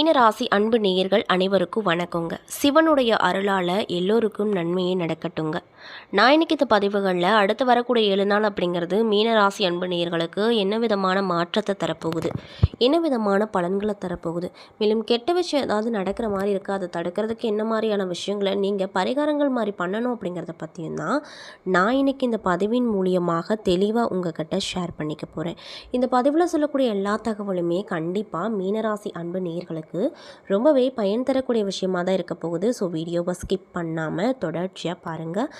மீனராசி அன்பு நேயர்கள் அனைவருக்கும் வணக்கங்க. சிவனுடைய அருளால் எல்லோருக்கும் நன்மையே நடக்கட்டுங்க. நான் இன்னைக்கு இந்த பதிவுகளில் அடுத்து வரக்கூடிய ஏழு நாள் அப்படிங்கிறது மீனராசி அன்பு நேயர்களுக்கு என்ன விதமான மாற்றத்தை தரப்போகுது? என்ன விதமான பலன்களை தரப்போகுது? மேலும் கெட்ட விஷயம் ஏதாவது நடக்கிற மாதிரி இருக்கா? அதை தடுக்கிறதுக்கு என்ன மாதிரியான விஷயங்களை நீங்கள் பரிகாரங்கள் மாதிரி பண்ணணும் அப்படிங்கிறத பற்றியும் தான் நான் இன்னைக்கு இந்த பதிவின் மூலியமாக தெளிவாக உங்கள் கிட்ட ஷேர் பண்ணிக்க போகிறேன் இந்த பதிவில் சொல்லக்கூடிய எல்லா தகவலுமே கண்டிப்பாக மீனராசி அன்பு நேயர்களுக்கு ரொம்பவே பயன் தரக்கூடிய விஷயமா தான் இருக்க போகுது. ஸோ வீடியோவை ஸ்கிப் பண்ணாமல் தொடர்ச்சியாக பாருங்கள்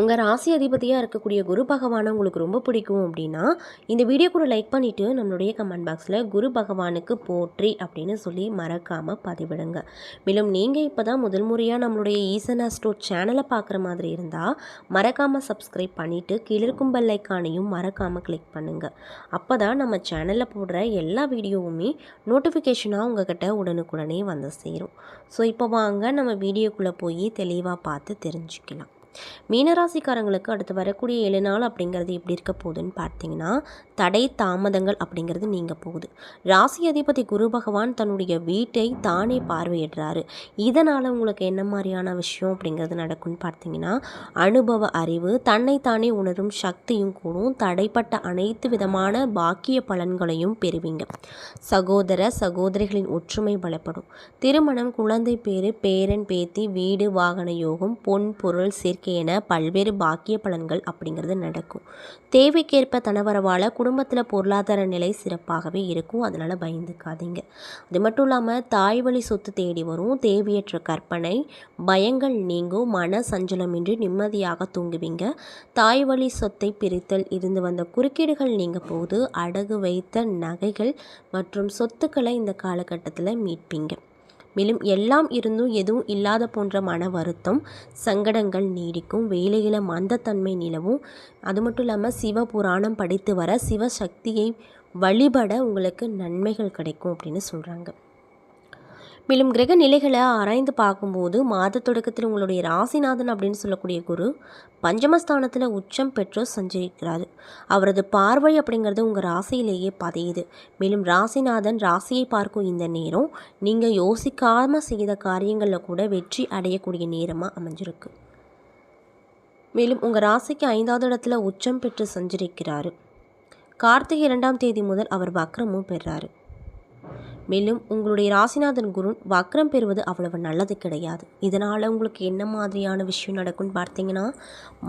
உங்கள் ராசி அதிபதியாக இருக்கக்கூடிய குரு பகவானை உங்களுக்கு ரொம்ப பிடிக்கும் அப்படின்னா இந்த வீடியோ கூட லைக் பண்ணிவிட்டு நம்மளுடைய கமெண்ட் பாக்ஸில் குரு பகவானுக்கு போற்றி அப்படின்னு சொல்லி மறக்காமல் பதிவிடுங்க. மேலும் நீங்கள் இப்போ தான் முதல் முறையாக நம்மளுடைய ஈசன் அஸ்ட்ரோ சேனலை பார்க்குற மாதிரி இருந்தால் மறக்காமல் சப்ஸ்கிரைப் பண்ணிவிட்டு கீழே இருக்கும் பெல் ஐக்கானையும் மறக்காமல் கிளிக் பண்ணுங்கள் அப்போ தான் நம்ம சேனலில் போடுற எல்லா வீடியோவுமே நோட்டிஃபிகேஷனாக உங்ககிட்ட உடனுக்குடனே வந்து சேரும். ஸோ இப்போ வாங்க நம்ம வீடியோக்குள்ளே போய் தெளிவாக பார்த்து தெரிஞ்சுக்கலாம். மீனராசிக்காரங்களுக்கு அடுத்து வரக்கூடிய ஏழு நாள் அப்படிங்கிறது எப்படி இருக்க போகுதுன்னு பார்த்தீங்கன்னா தடை தாமதங்கள் அப்படிங்கிறது நீங்கள் போகுது. ராசி அதிபதி குரு பகவான் தன்னுடைய வீட்டை தானே பார்வையிடுறாரு. இதனால் உங்களுக்கு என்ன மாதிரியான விஷயம் அப்படிங்கிறது நடக்கும்னு பார்த்தீங்கன்னா அனுபவ அறிவு தன்னை தானே உணரும் சக்தியும் கூடும். தடைப்பட்ட அனைத்து விதமான பாக்கிய பலன்களையும் பெறுவீங்க. சகோதர சகோதரிகளின் ஒற்றுமை பலப்படும். திருமணம் குழந்தை பேரு பேரன் பேத்தி வீடு வாகன யோகம் பொன் பொருள் சேர்க்கை என பல்வேறு பாக்கிய பலன்கள் அப்படிங்கிறது நடக்கும். தேவைக்கேற்ப தனவரவால் குடும்பத்தில் பொருளாதார நிலை சிறப்பாகவே இருக்கும். அதனால் பயந்துக்காதீங்க. அது மட்டும் இல்லாமல் தாய் வழி சொத்து தேடி வரும். தேவையற்ற கற்பனை பயங்கள் நீங்கும். மன சஞ்சலமின்றி நிம்மதியாக தூங்குவீங்க. தாய் வழி சொத்தை பிரித்தல் இருந்து வந்த குறுக்கீடுகள் நீங்க போது அடகு வைத்த நகைகள் மற்றும் சொத்துக்களை இந்த காலகட்டத்தில் மீட்பீங்க. மேலும் எல்லாம் இருந்தும் எதுவும் இல்லாத போன்ற மன வருத்தம் சங்கடங்கள் நீடிக்கும். வேலையில் மந்தத்தன்மை நிலவும். அது மட்டும் இல்லாமல் சிவ புராணம் படித்து வர சிவசக்தியை வழிபட உங்களுக்கு நன்மைகள் கிடைக்கும் அப்படின்னு சொல்கிறாங்க மேலும் கிரக நிலைகளை ஆராய்ந்து பார்க்கும்போது மாத தொடக்கத்தில் உங்களுடைய ராசிநாதன் அப்படின்னு சொல்லக்கூடிய குரு பஞ்சமஸ்தானத்தில் உச்சம் பெற்று சஞ்சரிக்கிறாரு. அவரது பார்வை அப்படிங்கிறது உங்கள் ராசியிலேயே பதியுது. மேலும் ராசிநாதன் ராசியை பார்க்கும் இந்த நேரம் நீங்கள் யோசிக்காமல் செய்த காரியங்களில் கூட வெற்றி அடையக்கூடிய நேரமாக அமைஞ்சிருக்கு. மேலும் உங்கள் ராசிக்கு ஐந்தாவது இடத்துல உச்சம் பெற்று சஞ்சரிக்கிறாரு. கார்த்திகை இரண்டாம் தேதி முதல் அவர் வக்ரமும் பெறாரு. மேலும் உங்களுடைய ராசிநாதன் குரு வக்ரம் பெறுவது அவ்வளவு நல்லது கிடையாது. இதனால் உங்களுக்கு என்ன மாதிரியான விஷயம் நடக்கும்னு பார்த்தீங்கன்னா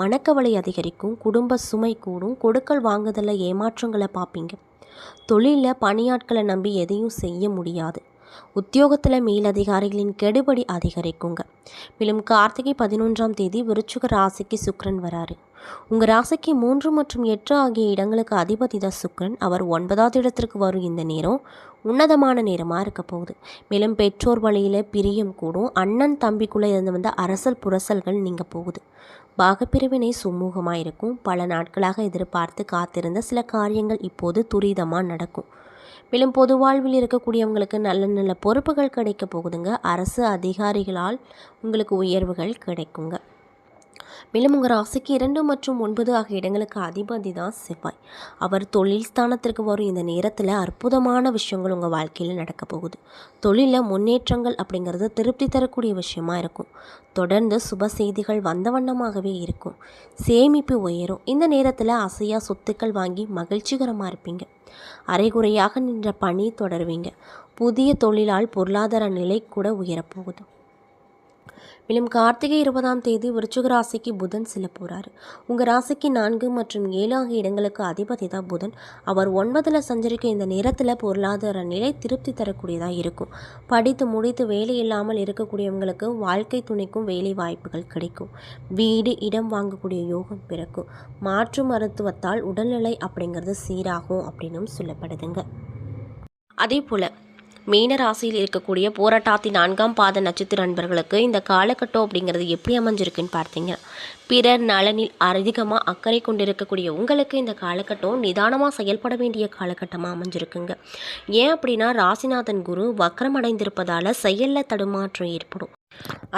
மனக்கவலை அதிகரிக்கும் குடும்ப சுமை கூடும் கொடுக்கல் வாங்குதலில் ஏமாற்றங்களை பார்ப்பீங்க. தொழிலில் பணியாட்களை நம்பி எதையும் செய்ய முடியாது. உத்தியோகத்தில் மேலதிகாரிகளின் கெடுபடி அதிகரிக்குங்க. மேலும் கார்த்திகை பதினொன்றாம் தேதி விருச்சுக ராசிக்கு சுக்ரன் வராரு. உங்கள் ராசிக்கு மூன்று மற்றும் எட்டு ஆகிய இடங்களுக்கு அதிபதி தான் சுக்ரன் அவர் ஒன்பதாவது இடத்திற்கு வரும் இந்த நேரம் உன்னதமான நேரமாக இருக்க போகுது. மேலும் பெற்றோர் வழியில் பிரியம் கூடும். அண்ணன் தம்பிக்குள்ளே இருந்து வந்த அரசல் புரசல்கள் நீங்கள் போகுது. பாகப்பிரிவினை சுமூகமாக இருக்கும். பல நாட்களாக எதிர்பார்த்து காத்திருந்த சில காரியங்கள் இப்போது துரிதமாக நடக்கும். மேலும் பொது வாழ்வில் இருக்கக்கூடியவங்களுக்கு நல்ல நல்ல பொறுப்புகள் கிடைக்க போகுதுங்க. அரசு அதிகாரிகளால் உங்களுக்கு உயர்வுகள் கிடைக்குங்க. மேலும் உங்கள் ராசிக்கு இரண்டு மற்றும் ஒன்பது ஆகிய இடங்களுக்கு அதிபதி தான் செவ்வாய். அவர் தொழில் ஸ்தானத்திற்கு வரும் இந்த நேரத்தில் அற்புதமான விஷயங்கள் உங்கள் வாழ்க்கையில் நடக்க போகுது. தொழிலில் முன்னேற்றங்கள் அப்படிங்கிறது திருப்தி தரக்கூடிய விஷயமா இருக்கும். தொடர்ந்து சுப செய்திகள் வந்த வண்ணமாகவே இருக்கும். சேமிப்பு உயரும். இந்த நேரத்தில் அசையா சொத்துக்கள் வாங்கி மகிழ்ச்சிகரமாக இருப்பீங்க. அரைகுறையாக நின்ற பணி தொடருவீங்க. புதிய தொழிலால் பொருளாதார நிலை கூட உயரப்போகுது மேலும் கார்த்திகை இருபதாம் தேதி விருச்சிக ராசிக்கு புதன் செல்ல போகிறார் உங்கள் ராசிக்கு நான்கு மற்றும் ஏழு ஆகிய இடங்களுக்கு அதிபதி தான் புதன். அவர் ஒன்பதில் சஞ்சரிக்கும் இந்த நேரத்தில் பொருளாதார நிலை திருப்தி தரக்கூடியதாக இருக்கும். படித்து முடித்து வேலை இல்லாமல் இருக்கக்கூடியவங்களுக்கு வாழ்க்கை துணைக்கும் வேலை வாய்ப்புகள் கிடைக்கும். வீடு இடம் வாங்கக்கூடிய யோகம் பிறக்கும். மாற்று மருத்துவத்தால் உடல்நிலை அப்படிங்கிறது சீராகும் அப்படின்னும் சொல்லப்படுதுங்க. அதே போல் மீன ராசியில் இருக்கக்கூடிய போராட்டாத்தி நான்காம் பாத நட்சத்திர அன்பர்களுக்கு இந்த காலகட்டம் அப்படிங்கிறது எப்படி அமைஞ்சிருக்குன்னு பார்த்தீங்க? பிறர் நலனில் அதிகமாக அக்கறை கொண்டிருக்கக்கூடிய உங்களுக்கு இந்த காலகட்டம் நிதானமாக செயல்பட வேண்டிய காலகட்டமாக அமைஞ்சிருக்குங்க. ஏன் அப்படின்னா ராசிநாதன் குரு வக்ரம் அடைந்திருப்பதால் செயலில் தடுமாற்றம் ஏற்படும்.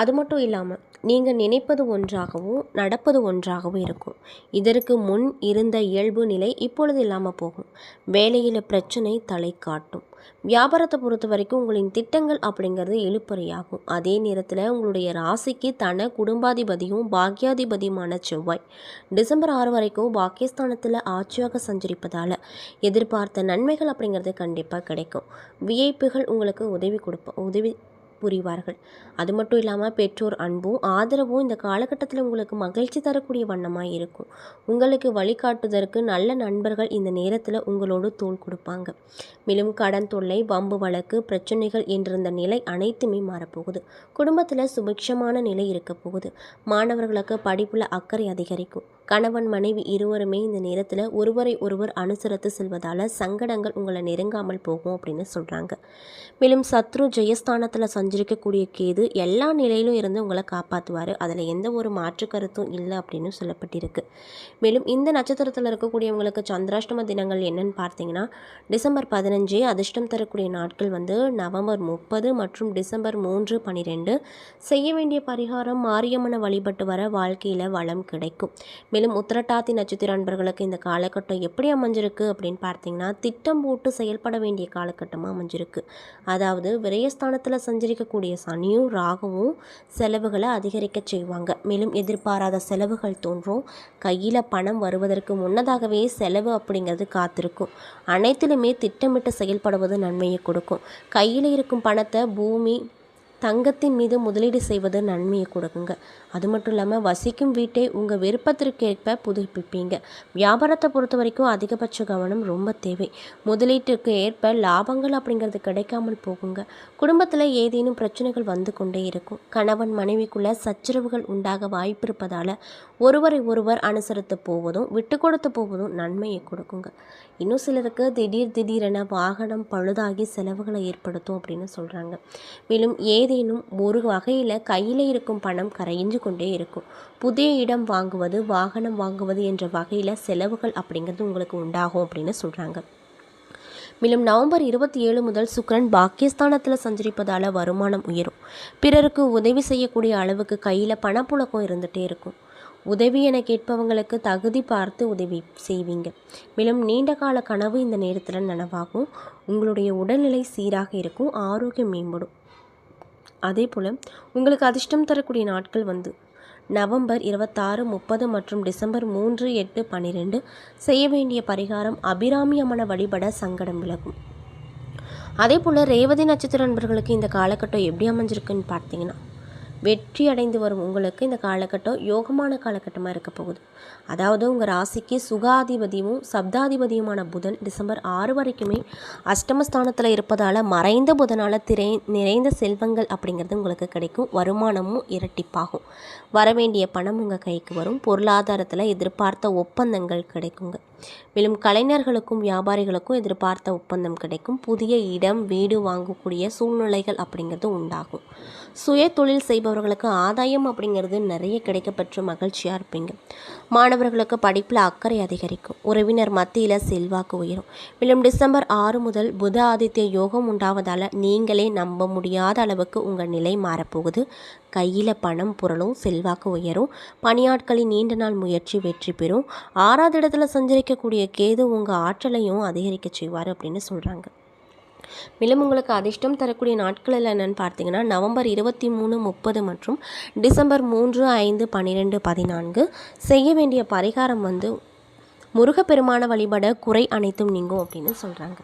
அது மட்டும் இல்லாமல் நீங்கள் நினைப்பது ஒன்றாகவும் நடப்பது ஒன்றாகவும் இருக்கும். இதற்கு முன் இருந்த இயல்பு நிலை இப்பொழுது இல்லாமல் போகும். வேலையில் பிரச்சனை தலை காட்டும். வியாபாரத்தை பொறுத்த வரைக்கும் உங்களின் திட்டங்கள் அப்படிங்கிறது இழுப்பறையாகும் அதே நேரத்தில் உங்களுடைய ராசிக்கு தன குடும்பாதிபதியும் பாக்கியாதிபதியுமான செவ்வாய் டிசம்பர் ஆறு வரைக்கும் பாக்கியஸ்தானத்தில் ஆட்சியாக சஞ்சரிப்பதால் எதிர்பார்த்த நன்மைகள் அப்படிங்கிறது கண்டிப்பாக கிடைக்கும். விஐப்புகள் உங்களுக்கு உதவி கொடுப்ப உதவி புரிவார்கள். அது மட்டும் இல்லாமல் பெற்றோர் அன்பும் ஆதரவும் இந்த காலகட்டத்தில் உங்களுக்கு மகிழ்ச்சி தரக்கூடிய வண்ணமாக இருக்கும். உங்களுக்கு வழிகாட்டுதற்கு நல்ல நண்பர்கள் இந்த நேரத்தில் உங்களோடு தோல் கொடுப்பாங்க. மேலும் கடன் தொல்லை வம்பு வழக்கு பிரச்சனைகள் என்றிருந்த நிலை அனைத்துமே மாறப்போகுது. குடும்பத்தில் சுபிக்ஷமான நிலை இருக்க போகுது. மாணவர்களுக்கு படிப்பில் அக்கறை அதிகரிக்கும். கணவன் மனைவி இருவருமே இந்த நேரத்தில் ஒருவரை ஒருவர் அனுசரித்து செல்வதால் சங்கடங்கள் உங்களை நெருங்காமல் போகும் அப்படின்னு சொல்கிறாங்க மேலும் சத்ரு ஜெயஸ்தானத்தில் சஞ்சரிக்கக்கூடிய கேது எல்லா நிலையிலும் இருந்து உங்களை காப்பாற்றுவார் அதில் எந்த ஒரு மாற்று கருத்தும் இல்லை அப்படின்னு சொல்லப்பட்டிருக்கு. மேலும் இந்த நட்சத்திரத்தில் இருக்கக்கூடியவங்களுக்கு சந்திராஷ்டம தினங்கள் என்னன்னு பார்த்தீங்கன்னா டிசம்பர் பதினஞ்சு அதிர்ஷ்டம் தரக்கூடிய நாட்கள் வந்து நவம்பர் முப்பது மற்றும் டிசம்பர் மூன்று பன்னிரெண்டு செய்ய வேண்டிய பரிகாரம் மாரியம்மனை வழிபட்டு வர வாழ்க்கையில் வளம் கிடைக்கும். மேலும் உத்திரட்டாதி நட்சத்திர அன்பர்களுக்கு இந்த காலகட்டம் எப்படி அமைஞ்சிருக்கு அப்படின்னு பார்த்தீங்கன்னா திட்டம் போட்டு செயல்பட வேண்டிய காலகட்டமாக அமைஞ்சிருக்கு. அதாவது விரயஸ்தானத்தில் சஞ்சரிக்கக்கூடிய சனியும் ராகவும் செலவுகளை அதிகரிக்க செய்வாங்க. மேலும் எதிர்பாராத செலவுகள் தோன்றும். கையில் பணம் வருவதற்கு முன்னதாகவே செலவு அப்படிங்கிறது காத்திருக்கும். அனைத்திலுமே திட்டமிட்டு செயல்படுவது நன்மையை கொடுக்கும். கையில் இருக்கும் பணத்தை பூமி தங்கத்தின் மீது முதலீடு செய்வது நன்மையை கொடுக்குங்க. அது மட்டும் இல்லாமல் வசிக்கும் வீட்டை உங்கள் விருப்பத்திற்கேற்ப புதுப்பிப்பீங்க. வியாபாரத்தை பொறுத்த வரைக்கும் அதிகபட்ச கவனம் ரொம்ப தேவை. முதலீட்டுக்கு ஏற்ப லாபங்கள் அப்படிங்கிறது கிடைக்காமல் போகுங்க. குடும்பத்தில் ஏதேனும் பிரச்சனைகள் வந்து கொண்டே இருக்கும். கணவன் மனைவிக்குள்ள சச்சரவுகள் உண்டாக வாய்ப்பு இருப்பதால் ஒருவரை ஒருவர் அனுசரித்து போவதும் விட்டு கொடுத்து போவதும் நன்மையை கொடுக்குங்க. இன்னும் சிலருக்கு திடீர் திடீரென வாகனம் பழுதாகி செலவுகளை ஏற்படுத்தும் அப்படின்னு சொல்கிறாங்க மேலும் ஏதேனும் ஒரு வகையில் கையில் இருக்கும் பணம் கரைஞ்சு கொண்டே இருக்கும். புதிய இடம் வாங்குவது வாகனம் வாங்குவது என்ற வகையில் செலவுகள் அப்படிங்கிறது உங்களுக்கு உண்டாகும் அப்படின்னு சொல்கிறாங்க மேலும் நவம்பர் இருபத்தி ஏழு முதல் சுக்கரன் பாக்கியஸ்தானத்தில் சஞ்சரிப்பதால் வருமானம் உயரும். பிறருக்கு உதவி செய்யக்கூடிய அளவுக்கு கையில் பணப்புழக்கம் இருந்துகிட்டே இருக்கும். உதவி என கேட்பவங்களுக்கு தகுதி பார்த்து உதவி செய்வீங்க. மேலும் நீண்ட கால கனவு இந்த நேரத்தில் நனவாகும். உங்களுடைய உடல்நிலை சீராக இருக்கும் ஆரோக்கியம் மேம்படும். அதே போல் உங்களுக்கு அதிர்ஷ்டம் தரக்கூடிய நாட்கள் வந்து நவம்பர் இருபத்தாறு முப்பது மற்றும் டிசம்பர் மூன்று எட்டு பன்னிரெண்டு செய்ய வேண்டிய பரிகாரம் அபிராமி அம்மனை வழிபட சங்கடம் விலகும். அதே போல் ரேவதி நட்சத்திர நண்பர்களுக்கு இந்த காலகட்டம் எப்படி அமைஞ்சிருக்குன்னு பார்த்தீங்கன்னா வெற்றி அடைந்து வரும் உங்களுக்கு இந்த காலகட்டம் யோகமான காலகட்டமாக இருக்க போகுது. அதாவது உங்கள் ராசிக்கு சுகாதிபதியும் சப்தாதிபதியுமான புதன் டிசம்பர் ஆறு வரைக்குமே அஷ்டமஸ்தானத்தில் இருப்பதால் மறைந்த புதனால் திரை நிறைந்த செல்வங்கள் அப்படிங்கிறது உங்களுக்கு கிடைக்கும். வருமானமும் இரட்டிப்பாகும். வரவேண்டிய பணம் உங்கள் கைக்கு வரும். பொருளாதாரத்தில் எதிர்பார்த்த ஒப்பந்தங்கள் கிடைக்குங்க. மேலும் கலைஞர்களுக்கும் வியாபாரிகளுக்கும் எதிர்பார்த்த ஒப்பந்தம் கிடைக்கும். புதிய இடம் வீடு வாங்கக்கூடிய சூழ்நிலைகள் அப்படிங்கிறது உண்டாகும். சுய தொழில் செய்பவர்களுக்கு ஆதாயம் அப்படிங்கிறது நிறைய கிடைக்கப்பெற்று மகிழ்ச்சியாக இருப்பீங்க. மாணவர்களுக்கு படிப்பில் அக்கறை அதிகரிக்கும். உறவினர் மத்தியில் செல்வாக்கு உயரும். மேலும் டிசம்பர் ஆறு முதல் புத ஆதித்ய யோகம் உண்டாவதால் நீங்களே நம்ப முடியாத அளவுக்கு உங்கள் நிலை மாறப்போகுது. கையில் பணம் புரளும் செல்வாக்கு உயரும். பணியாட்களின் நீண்ட நாள் முயற்சி வெற்றி பெறும். ஆறாவது இடத்துல சஞ்சரிக்கக்கூடிய கேது உங்கள் ஆற்றலையும் அதிகரிக்க செய்வார் அப்படின்னு சொல்கிறாங்க மேலும் உங்களுக்கு அதிர்ஷ்டம் தரக்கூடிய நாட்கள் என்னென்னு பார்த்தீங்கன்னா நவம்பர் இருபத்தி மூணு முப்பது மற்றும் டிசம்பர் மூன்று ஐந்து பன்னிரெண்டு பதினான்கு செய்ய வேண்டிய பரிகாரம் வந்து முருகப்பெருமான வழிபட குறை அனைத்தும் நீங்கும் அப்படின்னு சொல்கிறாங்க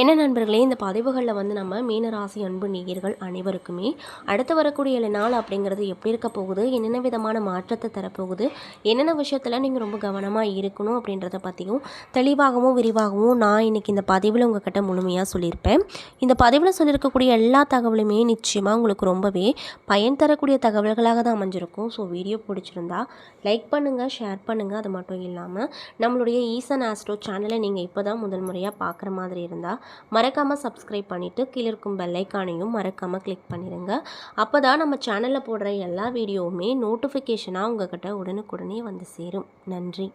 என்ன நண்பர்களே இந்த பதிவுகளில் வந்து நம்ம மீனராசி அன்பு நேயர்கள் அனைவருக்குமே அடுத்து வரக்கூடிய நாள் அப்படிங்கிறது எப்படி இருக்க போகுது? என்னென்ன விதமான மாற்றத்தை தரப்போகுது? என்னென்ன விஷயத்தில் நீங்கள் ரொம்ப கவனமாக இருக்கணும் அப்படின்றத பற்றியும் தெளிவாகவும் விரிவாகவும் நான் இன்றைக்கி இந்த பதிவில் உங்ககிட்ட முழுமையாக சொல்லியிருப்பேன். இந்த பதிவில் சொல்லியிருக்கக்கூடிய எல்லா தகவலுமே நிச்சயமாக உங்களுக்கு ரொம்பவே பயன் தரக்கூடிய தகவல்களாக தான் அமைஞ்சிருக்கும். ஸோ வீடியோ பிடிச்சிருந்தா லைக் பண்ணுங்கள் ஷேர் பண்ணுங்கள் அது மட்டும் இல்லாமல் நம்மளுடைய ஈசன் ஆஸ்ட்ரோ சேனலை நீங்கள் இப்போ தான் முதல் முறையாக பார்க்குற மாதிரி இருந்தால் மறக்காமல் சப்ஸ்கிரைப் பண்ணிவிட்டு கீழே இருக்கும் பெல்லைக்கானையும் மறக்காமல் கிளிக் பண்ணிடுங்க அப்போ தான் நம்ம சேனலில் போடுற எல்லா வீடியோவுமே நோட்டிஃபிகேஷனாக உங்கள்கிட்ட உடனுக்குடனே வந்து சேரும். நன்றி.